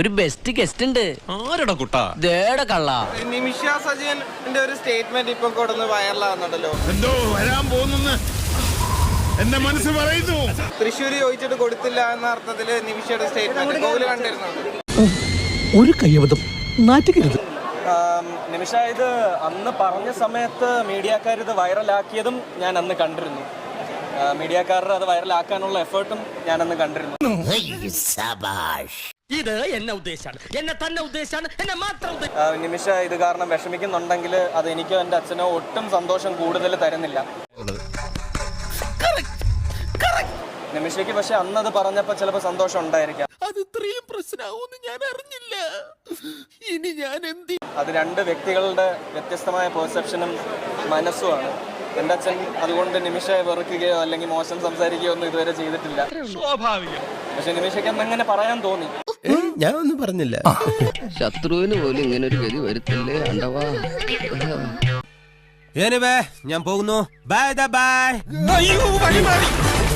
ഒരു best guest ഉണ്ട്. ആരടാ കുട്ടാ? ദേടെ കള്ള. നിമിഷ സജയന്റെ ഒരു സ്റ്റേറ്റ്മെന്റ് ഇപ്പൊ കൊടുന്ന് വൈറലാകുന്നുണ്ടല്ലോ എന്തോ വരാൻ പോകുന്നു എന്റെ മനസ്സ് പറയുന്നു. തൃശ്ശൂര് ചോദിച്ചിട്ട് കൊടുത്തില്ല എന്ന അർത്ഥത്തിൽ നിമിഷയുടെ സ്റ്റേറ്റ്മെന്റ് ഗോകുൽ ഒരു കയ്യബദ്ധം. നാറ്റുകരുത് നിമിഷ ഇത് അന്ന് പറഞ്ഞ സമയത്ത് മീഡിയക്കാർ ഇത് വൈറലാക്കിയതും ഞാൻ അന്ന് കണ്ടിരുന്നു. മീഡിയക്കാരുടെ അത് വൈറലാക്കാനുള്ള എഫേർട്ടും ഞാൻ അന്ന് കണ്ടിരുന്നു. ഇത് എന്നെ ഉദ്ദേശാണ് എന്നെ തന്നെ ഉദ്ദേശാണ് എന്നെ മാത്രം ആ, നിമിഷ ഇത് കാരണം വിഷമിക്കുന്നുണ്ടെങ്കിൽ അത് എനിക്കോ എന്റെ അച്ഛനോ ഒട്ടും സന്തോഷം കൂടുതൽ തരുന്നില്ല. നിമിഷയ്ക്ക് പക്ഷെ അന്നത് പറഞ്ഞപ്പോ ചിലപ്പോ ചിലപ്പോൾ സന്തോഷം ഉണ്ടായിരിക്കാം. അത് ഇത്രയും പ്രശ്നമാവുമെന്ന് ഞാൻ അറിഞ്ഞില്ല. ഇനി ഞാൻ എന്ത് അത് രണ്ട് വ്യക്തികളുടെ വ്യത്യസ്തമായ പെർസെപ്ഷനും മനസ്സുമാണ്. എന്റെ അച്ഛൻ അതുകൊണ്ട് നിമിഷയെ വെറുക്കുകയോ അല്ലെങ്കിൽ മോശം സംസാരിക്കുകയോ ഒന്നും ഇതുവരെ ചെയ്തിട്ടില്ല. സ്വാഭാവികം. പക്ഷെ നിമിഷയ്ക്ക് അന്ന് അങ്ങനെ പറയാൻ തോന്നി. ഞാൻ ഒന്നും പറഞ്ഞില്ല ശത്രുവിന് പോലും ഇങ്ങനെ ഒരു ഗതി വരുത്തില്ലേ അണ്ടവാ ഞാൻ പോകുന്നു. Bye bye